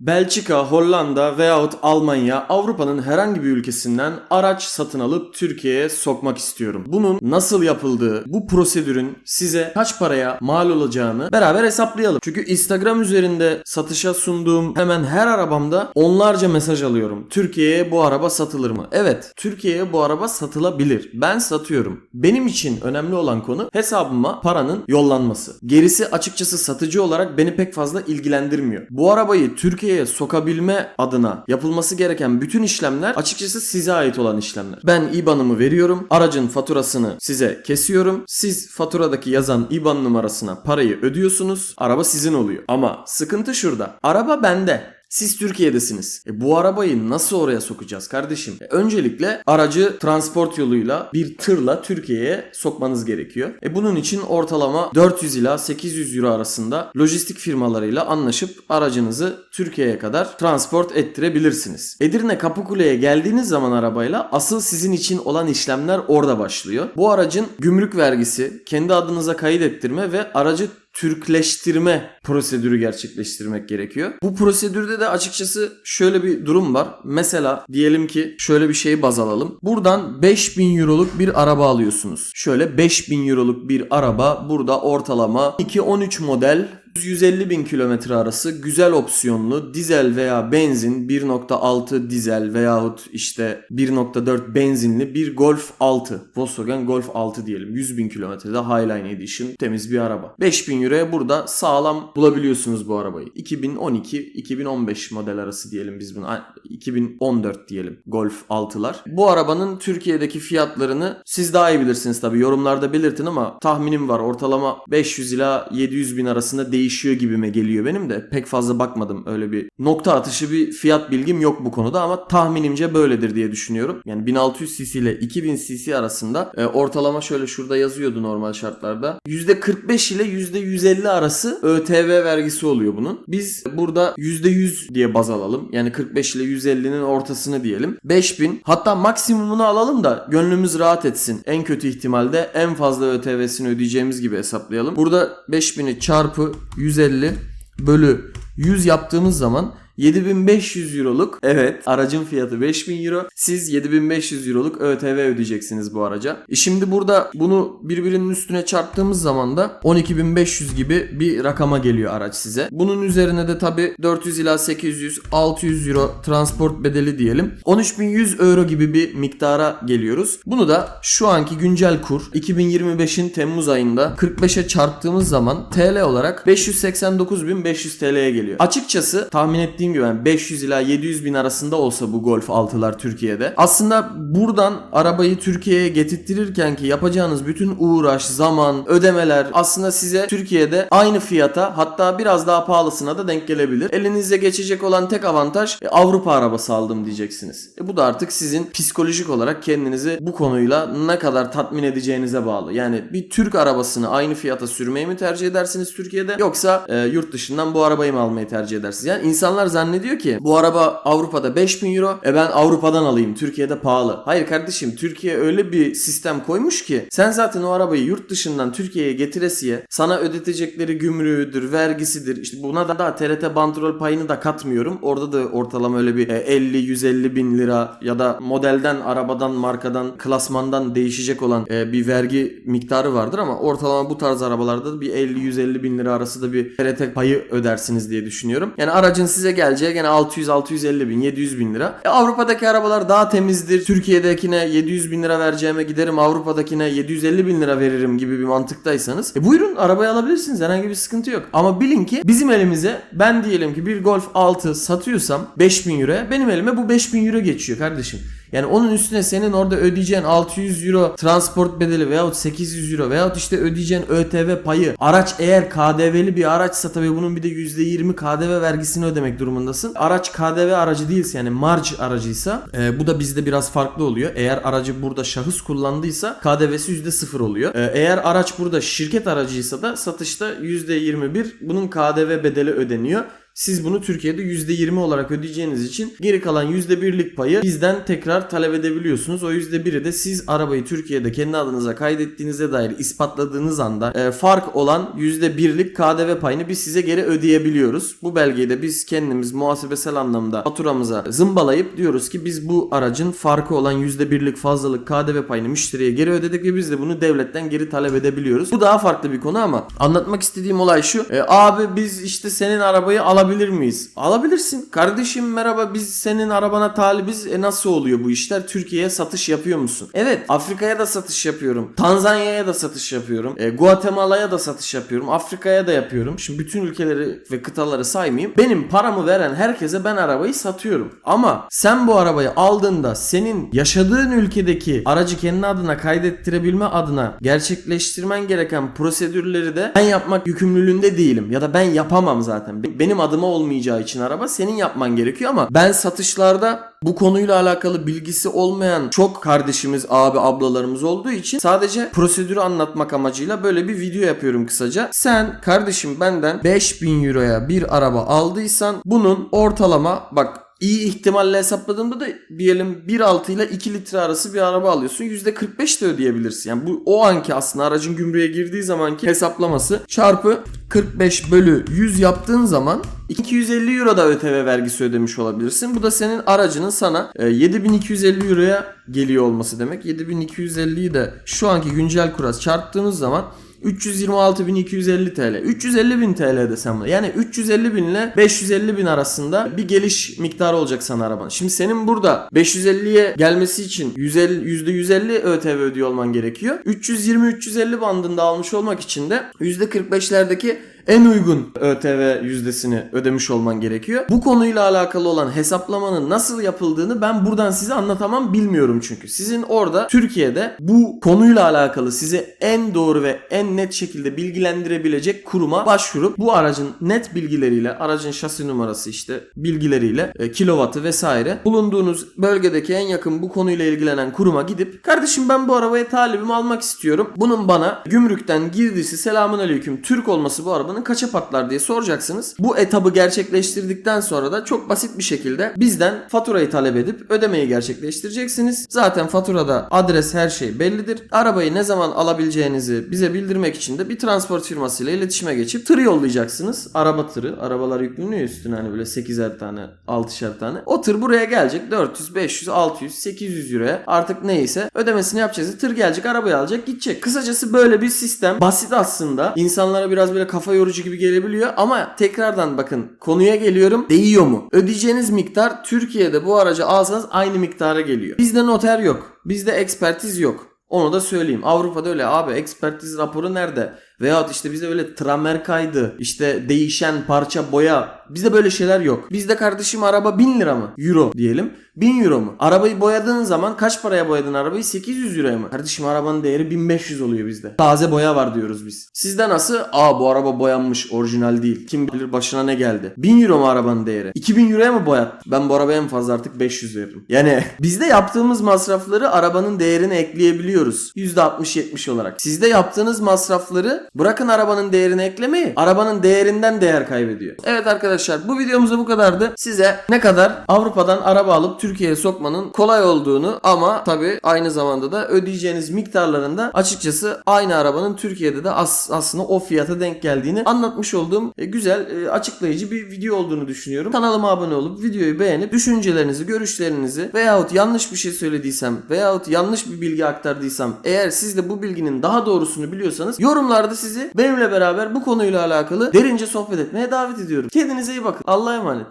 Belçika, Hollanda veyahut Almanya, Avrupa'nın herhangi bir ülkesinden araç satın alıp Türkiye'ye sokmak istiyorum. Bunun nasıl yapıldığı, bu prosedürün size kaç paraya mal olacağını beraber hesaplayalım. Çünkü Instagram üzerinde satışa sunduğum hemen her arabamda onlarca mesaj alıyorum. Türkiye'ye bu araba satılır mı? Evet, Türkiye'ye bu araba satılabilir. Ben satıyorum. Benim için önemli olan konu hesabıma paranın yollanması. Gerisi açıkçası satıcı olarak beni pek fazla ilgilendirmiyor. Bu arabayı Türkiye'ye sokabilme adına yapılması gereken bütün işlemler açıkçası size ait olan işlemler. Ben IBAN'ımı veriyorum. Aracın faturasını size kesiyorum. Siz faturadaki yazan IBAN numarasına parayı ödüyorsunuz. Araba sizin oluyor. Ama sıkıntı şurada. Araba bende. Siz Türkiye'desiniz. E bu arabayı nasıl oraya sokacağız kardeşim? E öncelikle aracı transport yoluyla bir tırla Türkiye'ye sokmanız gerekiyor. E bunun için ortalama 400 ila 800 euro arasında lojistik firmalarıyla anlaşıp aracınızı Türkiye'ye kadar transport ettirebilirsiniz. Edirne Kapıkule'ye geldiğiniz zaman arabayla asıl sizin için olan işlemler orada başlıyor. Bu aracın gümrük vergisi, kendi adınıza kayıt ettirme ve aracı Türkleştirme prosedürü gerçekleştirmek gerekiyor. Bu prosedürde de açıkçası şöyle bir durum var. Mesela diyelim ki şöyle bir şeyi baz alalım. Buradan 5000 euroluk bir araba alıyorsunuz. Şöyle 5000 euroluk bir araba burada ortalama 2.13 model 150 bin kilometre arası güzel opsiyonlu dizel veya benzin 1.6 dizel veyahut işte 1.4 benzinli bir Golf 6 Volkswagen Golf 6 diyelim. 100 bin kilometrede Highline Edition temiz bir araba. 5000 euroya burada sağlam bulabiliyorsunuz bu arabayı. 2012-2015 model arası diyelim biz bunu 2014 diyelim Golf 6'lar bu arabanın Türkiye'deki fiyatlarını siz daha iyi bilirsiniz tabi yorumlarda belirtin ama tahminim var. Ortalama 500 ila 700 bin arasında değişiyor gibime geliyor benim de. Pek fazla bakmadım öyle bir nokta atışı bir fiyat bilgim yok bu konuda ama tahminimce böyledir diye düşünüyorum. Yani 1600 cc ile 2000 cc arasında e, ortalama şöyle şurada yazıyordu normal şartlarda. %45 ile %150 arası ÖTV vergisi oluyor bunun. Biz burada %100 diye baz alalım. Yani 45 ile 150'nin ortasını diyelim. 5000 hatta maksimumunu alalım da gönlümüz rahat etsin. En kötü ihtimalde en fazla ÖTV'sini ödeyeceğimiz gibi hesaplayalım. Burada 5000'i çarpı 150 bölü 100 yaptığımız zaman 7500 euroluk evet aracın fiyatı 5000 euro. Siz 7500 euroluk ÖTV ödeyeceksiniz bu araca. E şimdi burada bunu birbirinin üstüne çarptığımız zaman da 12500 gibi bir rakama geliyor araç size. Bunun üzerine de tabi 400 ila 800 600 euro transport bedeli diyelim. 13100 euro gibi bir miktara geliyoruz. Bunu da şu anki güncel kur 2025'in Temmuz ayında 45'e çarptığımız zaman TL olarak 589.500 TL'ye geliyor. Açıkçası tahmin ettiğim gibi yani 500 ila 700 bin arasında olsa bu Golf 6'lar Türkiye'de. Aslında buradan arabayı Türkiye'ye getirtirirken ki yapacağınız bütün uğraş, zaman, ödemeler aslında size Türkiye'de aynı fiyata hatta biraz daha pahalısına da denk gelebilir. Elinize geçecek olan tek avantaj e, Avrupa arabası aldım diyeceksiniz. E, bu da artık sizin psikolojik olarak kendinizi bu konuyla ne kadar tatmin edeceğinize bağlı. Yani bir Türk arabasını aynı fiyata sürmeyi mi tercih edersiniz Türkiye'de yoksa e, yurt dışından bu arabayı mı almayı tercih edersiniz? Yani insanlar zannediyor ki bu araba Avrupa'da 5000 euro e ben Avrupa'dan alayım Türkiye'de pahalı. Hayır kardeşim Türkiye öyle bir sistem koymuş ki sen zaten o arabayı yurt dışından Türkiye'ye getiresiye sana ödetecekleri gümrüğüdür, vergisidir. İşte buna da daha TRT bandrol payını da katmıyorum. Orada da ortalama öyle bir 50-150 bin lira ya da modelden, arabadan, markadan, klasmandan değişecek olan e, bir vergi miktarı vardır ama ortalama bu tarz arabalarda da bir 50-150 bin lira arası da bir TRT payı ödersiniz diye düşünüyorum. Yani aracın size geleceği gene 600-650 bin, 700 bin lira. E, Avrupa'daki arabalar daha temizdir. Türkiye'dekine 700 bin lira vereceğime giderim Avrupa'dakine 750 bin lira veririm gibi bir mantıktaysanız e buyurun arabayı alabilirsiniz herhangi bir sıkıntı yok. Ama bilin ki bizim elimize ben diyelim ki bir Golf 6 satıyorsam 5000 euroya benim elime bu 5000 euro geçiyor kardeşim. Yani onun üstüne senin orada ödeyeceğin 600 euro transport bedeli veyahut 800 euro veyahut işte ödeyeceğin ÖTV payı. Araç eğer KDV'li bir araçsa tabii bunun bir de %20 KDV vergisini ödemek durumundasın. Araç KDV aracı değilse yani marj aracıysa e, bu da bizde biraz farklı oluyor. Eğer aracı burada şahıs kullandıysa KDV'si %0 oluyor. E, eğer araç burada şirket aracıysa da satışta %21 bunun KDV bedeli ödeniyor. Siz bunu Türkiye'de %20 olarak ödeyeceğiniz için geri kalan %1'lik payı bizden tekrar talep edebiliyorsunuz. O %1'i de siz arabayı Türkiye'de kendi adınıza kaydettiğinize dair ispatladığınız anda e, fark olan %1'lik KDV payını biz size geri ödeyebiliyoruz. Bu belgeyi de biz kendimiz muhasebesel anlamda faturamıza zımbalayıp diyoruz ki biz bu aracın farkı olan %1'lik fazlalık KDV payını müşteriye geri ödedik ve biz de bunu devletten geri talep edebiliyoruz. Bu daha farklı bir konu ama anlatmak istediğim olay şu. E, abi biz işte senin arabayı alabilir miyiz? Alabilirsin. Kardeşim merhaba biz senin arabana talibiz. E nasıl oluyor bu işler? Türkiye'ye satış yapıyor musun? Evet Afrika'ya da satış yapıyorum. Tanzanya'ya da satış yapıyorum. E, Guatemala'ya da satış yapıyorum. Afrika'ya da yapıyorum. Şimdi bütün ülkeleri ve kıtaları saymayayım. Benim paramı veren herkese ben arabayı satıyorum. Ama sen bu arabayı aldığında senin yaşadığın ülkedeki aracı kendi adına kaydettirebilme adına gerçekleştirmen gereken prosedürleri de ben yapmak yükümlülüğünde değilim. Ya da ben yapamam zaten. Be- Benim adıma olmayacağı için araba senin yapman gerekiyor ama ben satışlarda bu konuyla alakalı bilgisi olmayan çok kardeşimiz, abi, ablalarımız olduğu için sadece prosedürü anlatmak amacıyla böyle bir video yapıyorum kısaca. Sen kardeşim benden 5000 euroya bir araba aldıysan bunun ortalama bak iyi ihtimalle hesapladığımda da diyelim 1.6 ile 2 litre arası bir araba alıyorsun. %45 de ödeyebilirsin. Yani bu o anki aslında aracın gümrüğe girdiği zamanki hesaplaması çarpı 45 bölü 100 yaptığın zaman 250 euro da ÖTV vergisi ödemiş olabilirsin. Bu da senin aracının sana e, 7250 euroya geliyor olması demek. 7250'yi de şu anki güncel kura çarptığınız zaman 326.250 TL. 350.000 TL desem buna. Yani 350 bin ile 550 bin arasında bir geliş miktarı olacak sana araban. Şimdi senin burada 550'ye gelmesi için 150, %150 ÖTV ödüyor olman gerekiyor. 320-350 bandında almış olmak için de %45'lerdeki en uygun ÖTV yüzdesini ödemiş olman gerekiyor. Bu konuyla alakalı olan hesaplamanın nasıl yapıldığını ben buradan size anlatamam bilmiyorum çünkü. Sizin orada Türkiye'de bu konuyla alakalı size en doğru ve en net şekilde bilgilendirebilecek kuruma başvurup bu aracın net bilgileriyle, aracın şasi numarası işte bilgileriyle, e, kilovatı vesaire bulunduğunuz bölgedeki en yakın bu konuyla ilgilenen kuruma gidip kardeşim ben bu arabaya talibim almak istiyorum. Bunun bana gümrükten girdisi selamun aleyküm Türk olması bu arabanın kaça patlar diye soracaksınız. Bu etabı gerçekleştirdikten sonra da çok basit bir şekilde bizden faturayı talep edip ödemeyi gerçekleştireceksiniz. Zaten faturada adres her şey bellidir. Arabayı ne zaman alabileceğinizi bize bildirmek için de bir transport firmasıyla iletişime geçip tır yollayacaksınız. Araba tırı. Arabalar yükleniyor üstüne hani böyle 8'er tane 6'şer tane. O tır buraya gelecek 400, 500, 600, 800 euroya artık neyse ödemesini yapacağız. Tır gelecek arabayı alacak gidecek. Kısacası böyle bir sistem. Basit aslında. İnsanlara biraz böyle kafa yorucu gibi gelebiliyor ama tekrardan bakın konuya geliyorum. Değiyor mu? Ödeyeceğiniz miktar Türkiye'de bu aracı alsanız aynı miktara geliyor. Bizde noter yok. Bizde ekspertiz yok. Onu da söyleyeyim. Avrupa'da öyle abi ekspertiz raporu nerede? Veyahut işte bizde öyle tramer kaydı, işte değişen parça boya. Bizde böyle şeyler yok. Bizde kardeşim araba 1000 lira mı? Euro diyelim. 1000 euro mu? Arabayı boyadığın zaman kaç paraya boyadın arabayı? 800 euroya mı? Kardeşim arabanın değeri 1500 oluyor bizde. Taze boya var diyoruz biz. Sizde nasıl? Aa bu araba boyanmış orijinal değil. Kim bilir başına ne geldi. 1000 euro mu arabanın değeri? 2000 euroya mı boyat? Ben bu arabaya en fazla artık 500 veririm. Yani bizde yaptığımız masrafları arabanın değerine ekleyebiliyoruz. %60-70 olarak. Sizde yaptığınız masrafları bırakın arabanın değerini eklemeyi. Arabanın değerinden değer kaybediyor. Evet arkadaşlar bu videomuz bu kadardı. Size ne kadar Avrupa'dan araba alıp Türkiye'ye sokmanın kolay olduğunu ama tabi aynı zamanda da ödeyeceğiniz miktarlarında açıkçası aynı arabanın Türkiye'de de as- aslında o fiyata denk geldiğini anlatmış olduğum e, güzel e, açıklayıcı bir video olduğunu düşünüyorum. Kanalıma abone olup videoyu beğenip düşüncelerinizi, görüşlerinizi veyahut yanlış bir şey söylediysem veyahut yanlış bir bilgi aktardıysam eğer siz de bu bilginin daha doğrusunu biliyorsanız yorumlarda sizi benimle beraber bu konuyla alakalı derince sohbet etmeye davet ediyorum. Kendinize iyi bakın. Allah'a emanet.